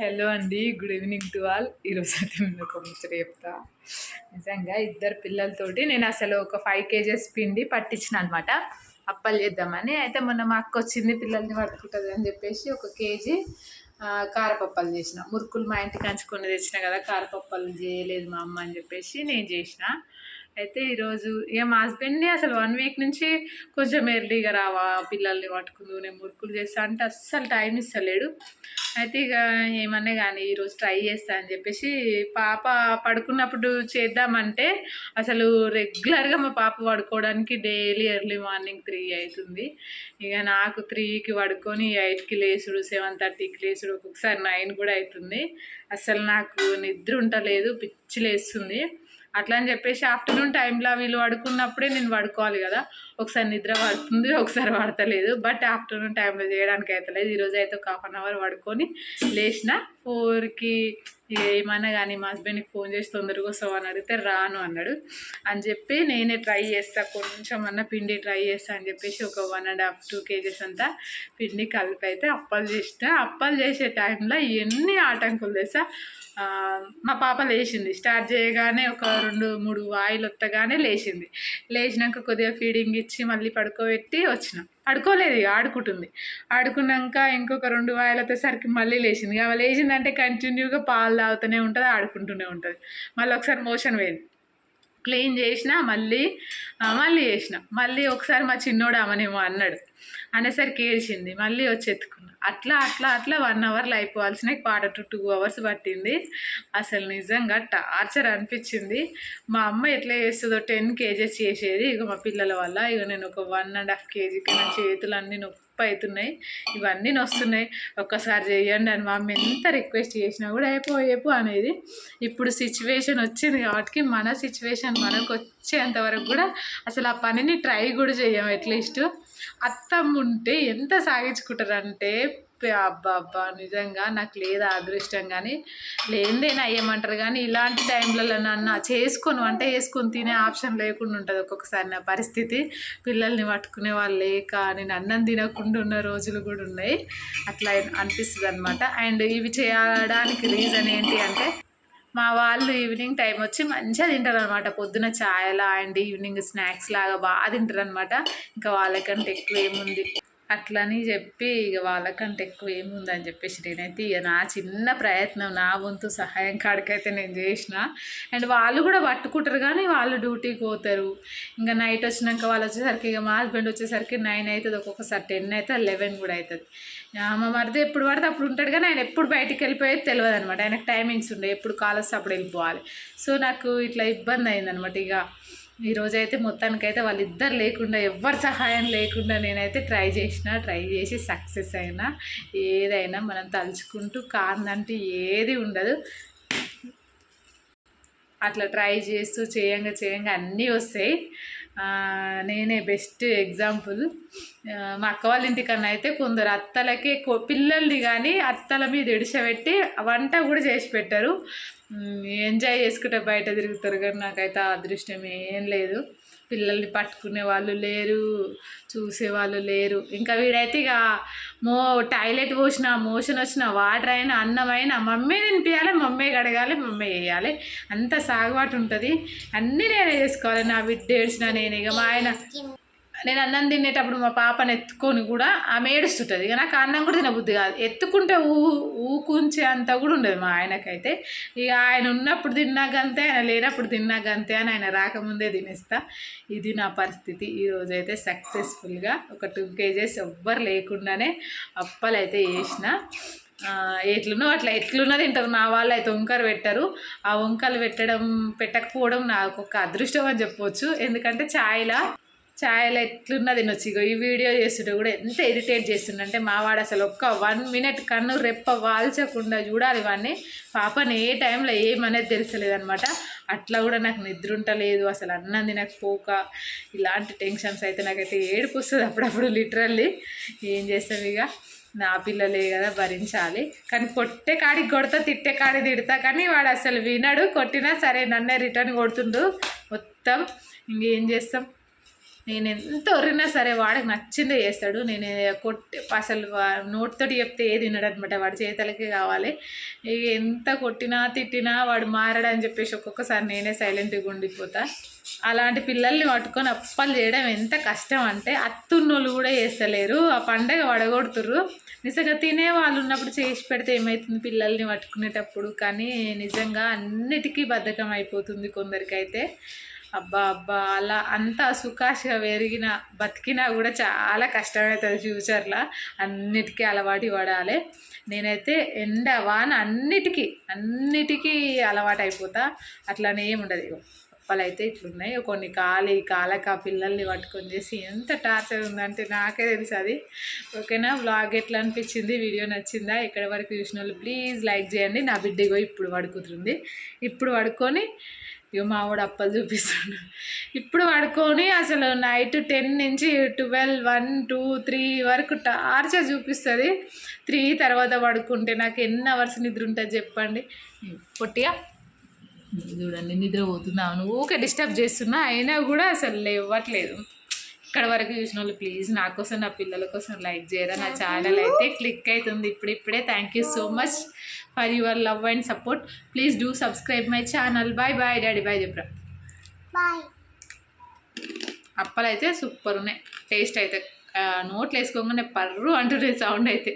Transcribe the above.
Hello అండి good evening to all. ఈరోజు అయితే నేను ఒక ముచ్చట చెప్తా. నిజంగా ఇద్దరు పిల్లలతోటి నేను అసలు ఒక ఫైవ్ కేజెస్ పిండి పట్టించిన అనమాట అప్పలు చేద్దామని. అయితే మొన్న మా అక్క వచ్చింది పిల్లల్ని పట్టుకుంటుంది అని చెప్పేసి ఒక కేజీ కారపప్పలు చేసిన. మురుకులు మా ఇంటికి కంచుకొని తెచ్చిన కదా కారపప్పలు చేయలేదు మా అమ్మ అని చెప్పేసి నేను చేసిన. అయితే ఈరోజు ఇక మా హస్బెండ్ని అసలు వన్ వీక్ నుంచి కొంచెం ఎర్లీగా రావా పిల్లల్ని పట్టుకుందు నేను మురుకులు చేస్తా అంటే అస్సలు టైం ఇస్తలేడు. అయితే ఇక ఏమన్నా కానీ ఈరోజు ట్రై చేస్తా అని చెప్పేసి పాప పడుకున్నప్పుడు చేద్దామంటే అసలు రెగ్యులర్గా మా పాప పడుకోవడానికి డైలీ ఎర్లీ మార్నింగ్ త్రీ అవుతుంది. ఇక నాకు త్రీకి పడుకొని ఎయిట్కి లేసుడు సెవెన్ థర్టీకి లేసుడు ఒక్కొక్కసారి నైన్ కూడా అవుతుంది. అసలు నాకు నిద్ర ఉండలేదు పిచ్చి లేస్తుంది. అట్లా అని చెప్పేసి ఆఫ్టర్నూన్ టైంలో వీళ్ళు పడుకున్నప్పుడే నేను పడుకోవాలి కదా. ఒకసారి నిద్ర పడుతుంది ఒకసారి పడతలేదు. బట్ ఆఫ్టర్నూన్ టైంలో చేయడానికి అవుతలేదు ఈరోజు అయితే ఒక హాఫ్ అన్ అవర్ పడుకొని లేచిన ఫోర్కి ఏమన్నా కానీ మా హస్బెండ్కి ఫోన్ చేసి తొందరగా వస్తావు అని అడిగితే రాను అన్నాడు. అని చెప్పి నేనే ట్రై చేస్తా కొంచెం అన్న పిండి ట్రై చేస్తా అని చెప్పేసి ఒక one and half two kgs అంతా పిండి కలిపి అయితే అప్పాలు చేసిన అప్పాలు చేసే టైంలో ఎన్ని ఆటంకులు తెసా మా పాప లేచింది. స్టార్ట్ చేయగానే ఒక రెండు మూడు వాయిలు వత్తగానే లేచింది. లేచినాక కొద్దిగా ఫీడింగ్ ఇచ్చి మళ్ళీ పడుకోబెట్టి వచ్చినాం. ఆడుకోలేదు ఇక ఆడుకుంటుంది. ఆడుకున్నాక ఇంకొక రెండు వాయలతోసరికి మళ్ళీ లేచింది. అవి లేచిందంటే కంటిన్యూగా పాలు తాగుతూనే ఉంటుంది ఆడుకుంటూనే ఉంటుంది. మళ్ళీ ఒకసారి మోషన్ పోయింది. క్లీన్ చేసిన మళ్ళీ మళ్ళీ చేసిన. మళ్ళీ ఒకసారి మా చిన్నోడు అమ్మనేమో అన్నాడు. అనేసరికి ఏడ్చింది. మళ్ళీ వచ్చి ఎత్తుకున్నా. అట్లా అట్లా అట్లా వన్ అవర్లో అయిపోవాల్సిన పాట టు టూ అవర్స్ పట్టింది. అసలు నిజంగా టార్చర్ అనిపించింది. మా అమ్మ ఎట్లా చేస్తుందో టెన్ కేజెస్ చేసేది. ఇక మా పిల్లల వల్ల. ఇక నేను ఒక వన్ అండ్ హాఫ్ కేజీకి నా చేతులు అన్నీ నొప్పి అవుతున్నాయి ఇవన్నీ నొస్తున్నాయి. ఒక్కసారి చేయండి అని మా అమ్మ ఎంత రిక్వెస్ట్ చేసినా కూడా అయిపో అయిపో అనేది ఇప్పుడు సిచ్యువేషన్ వచ్చింది కాబట్టి మన సిచ్యువేషన్ మనకు వచ్చేంత వరకు కూడా అసలు ఆ పనిని ట్రై కూడా చేయం అట్లీస్ట్ అత్తమ్మ ఉంటే ఎంత సాగించుకుంటారంటే ప- అబ్బా అబ్బా నిజంగా నాకు లేదా అదృష్టం కానీ లేనిదేనా అయ్యమంటారు కానీ ఇలాంటి టైంలలో నన్ను చేసుకొని. వంట చేసుకొని తినే ఆప్షన్ లేకుండా ఉంటుంది ఒక్కొక్కసారి నా పరిస్థితి. పిల్లల్ని పట్టుకునే వాళ్ళు లేక నేను అన్నం తినకుండా ఉన్న రోజులు కూడా ఉన్నాయి. అట్లా అనిపిస్తుంది అనమాట అండ్ ఇవి చేయడానికి రీజన్ ఏంటి అంటే మా వాళ్ళు ఈవినింగ్ టైం వచ్చి మంచిగా తింటారు అనమాట పొద్దున ఛాయలా అండ్ ఈవినింగ్ స్నాక్స్ లాగా బాగా తింటారు అనమాట ఇంకా వాళ్ళకంటే ఎక్కువ ఏముంది? అట్లని చెప్పి ఇక వాళ్ళకంటే ఎక్కువ ఏముందని చెప్పేసి నేనైతే ఇక నా చిన్న ప్రయత్నం నా వంతు సహాయం కాడికైతే నేను చేసిన. అండ్ వాళ్ళు కూడా పట్టుకుంటారు కానీ వాళ్ళు డ్యూటీకి పోతారు. ఇంకా నైట్ వచ్చినాక వాళ్ళు వచ్చేసరికి ఇక మా హస్బెండ్ వచ్చేసరికి నైన్ అవుతుంది ఒక్కొక్కసారి టెన్ అవుతుంది లెవెన్ కూడా అవుతుంది మా మరిది ఎప్పుడు పడితే అప్పుడు ఉంటాడు కానీ ఆయన ఎప్పుడు బయటికి వెళ్ళిపోయేది తెలియదు అనమాట ఆయనకు టైమింగ్స్ ఉండే ఎప్పుడు కాల్ వస్తే అప్పుడు వెళ్ళిపోవాలి. సో నాకు ఇట్లా ఇబ్బంది అయిందనమాట ఇక ఈ రోజైతే మొత్తానికైతే వాళ్ళిద్దరు లేకుండా ఎవరి సహాయం లేకుండా నేనైతే ట్రై చేసిన ట్రై చేసి సక్సెస్ అయినా ఏదైనా మనం తలుచుకుంటూ కాదంటే ఏది ఉండదు. అట్లా ట్రై చేస్తూ చేయంగా చేయంగా అన్నీ వస్తాయి. నేనే బెస్ట్ ఎగ్జాంపుల్ మా అక్క వాళ్ళ ఇంటికన్నా అయితే కొందరు అత్తలకి పిల్లల్ని కానీ అత్తల మీద ఇడిచబెట్టి వంట కూడా చేసి పెట్టారు. ఎంజాయ్ చేసుకుంటే బయట తిరుగుతారు కానీ నాకైతే ఆ అదృష్టం ఏం లేదు. పిల్లల్ని పట్టుకునే వాళ్ళు లేరు చూసేవాళ్ళు లేరు. ఇంకా వీడైతే ఇక మో టాయిలెట్ పోసిన మోషన్ వచ్చిన వాటర్ అయినా అన్నమైనా మమ్మీ తినిపించాలి మమ్మీ కడగాలి మమ్మీ వేయాలి. అంత సాగుబాటు ఉంటుంది. అన్నీ నేనే చేసుకోవాలి. నా బిడ్డ ఏడ్చిన నేను. ఇక మా ఆయన నేను అన్నం తినేటప్పుడు మా పాపను ఎత్తుకొని కూడా ఆమె ఏడుస్తుంటుంది. ఇక నాకు అన్నం కూడా తినబుద్ధి కాదు. ఎత్తుకుంటే ఊ ఊకుంచే అంత కూడా ఉండదు మా ఆయనకైతే. ఇక ఆయన ఉన్నప్పుడు తిన్నాకంతే ఆయన లేనప్పుడు తిన్నాకంతే అని ఆయన రాకముందే తినేస్తా. ఇది నా పరిస్థితి. ఈరోజు అయితే సక్సెస్ఫుల్గా ఒక టూ కేజెస్ ఎవ్వరు లేకుండానే అప్పలు అయితే వేసిన ఎట్లునో అట్లా ఎట్లున్నా తింటారు. మా వాళ్ళు అయితే వంకలు పెట్టరు. ఆ వంకలు పెట్టడం పెట్టకపోవడం నాకు ఒక అదృష్టం అని చెప్పవచ్చు ఎందుకంటే ఛాయ్లా ఛాయలు ఎట్లున్నా తినొచ్చు. ఇగో ఈ వీడియో చేస్తుంటే కూడా ఎంత ఇరిటేట్ చేస్తుండంటే మావాడు అసలు ఒక్క వన్ మినిట్ కన్ను రెప్ప వాల్చకుండా చూడాలి వాడిని పాపని ఏ టైంలో ఏమనేది తెలుసలేదనమాట అట్లా కూడా నాకు నిద్ర ఉంటలేదు. అసలు అన్నం తినకపోక ఇలాంటి టెన్షన్స్ అయితే నాకైతే ఏడుపు వస్తుంది అప్పుడప్పుడు లిటరల్లీ. ఏం చేస్తాం ఇక నా పిల్లలే కదా భరించాలి. కానీ కొట్టే కాడికి కొడతా తిట్టే కాడి తిడతా. కానీ వాడు అసలు వినడు కొట్టినా సరే నన్నే రిటర్న్ కొడుతుండు. మొత్తం ఇంకేం చేస్తాం? నేను ఎంత ఒరినా సరే వాడికి నచ్చిందే చేస్తాడు. నేను కొట్టి అసలు వా- నోటితోటి చెప్తే ఏది వినడనమాట వాడి చేతలకే కావాలి. ఇక ఎంత కొట్టినా తిట్టినా వాడు మారడని చెప్పేసి ఒక్కొక్కసారి నేనే సైలెంట్గా ఉండిపోతా. అలాంటి పిల్లల్ని పట్టుకొని అప్పలు చేయడం ఎంత కష్టం అంటే అత్తున్నోళ్ళు కూడా చేస్తలేరు. ఆ పండగ వడగొడుతుర్రు. నిజంగా తినే వాళ్ళు ఉన్నప్పుడు చేసి పెడితే ఏమవుతుంది పిల్లల్ని పట్టుకునేటప్పుడు కానీ నిజంగా అన్నిటికీ బద్ధకం అయిపోతుంది కొందరికైతే. అబ్బా అబ్బా అలా అంత సుఖాషగా పెరిగిన బతికినా కూడా చాలా కష్టమవుతుంది ఫ్యూచర్లో. అన్నిటికీ అలవాటు పడాలి. నేనైతే ఎండ వాన అన్నిటికీ అన్నిటికీ అలవాటు అయిపోతా అట్లానే ఏముండదు ఉండదు ఇగో. అప్పలైతే ఇట్లున్నాయి. కొన్ని కాలి కాలక పిల్లల్ని పట్టుకొని చేసి ఎంత టార్చర్ ఉందంటే నాకే తెలుసు అది. ఓకేనా? వ్లాగ్ ఎట్లా అనిపించింది? వీడియో నచ్చిందా? ఎక్కడి వరకు చూసిన వాళ్ళు ప్లీజ్ లైక్ చేయండి. నా బిడ్డగో ఇప్పుడు పడుకుతుంది ఇప్పుడు పడుకొని ఇక మా వాడు అప్పలు చూపిస్తాడు. ఇప్పుడు పడుకొని అసలు నైట్ టెన్ నుంచి ట్వెల్వ్ వన్ టూ త్రీ వరకు టార్చర్ చూపిస్తుంది. త్రీ తర్వాత పడుకుంటే నాకు ఎన్ని అవర్స్ నిద్ర ఉంటుంది చెప్పండి. పొట్టిగా చూడండి నిద్ర పోతున్నా నువ్వు ఊకే డిస్టర్బ్ చేస్తున్నా అయినా కూడా అసలు లేవట్లేదు. ఇక్కడ వరకు చూసిన వాళ్ళు ప్లీజ్ నా కోసం నా పిల్లల కోసం లైక్ చేయరా? నా ఛానల్ అయితే క్లిక్ అవుతుంది ఇప్పుడు ఇప్పుడే thank you so much for your love and support please do subscribe my channel bye bye daddy bye చెప్పరా బాయ్ అప్పలు అయితే సూపర్ ఉన్నాయి. టేస్ట్ అయితే నోట్లో వేసుకోగానే పర్రు అంటున్నాయి సౌండ్ అయితే.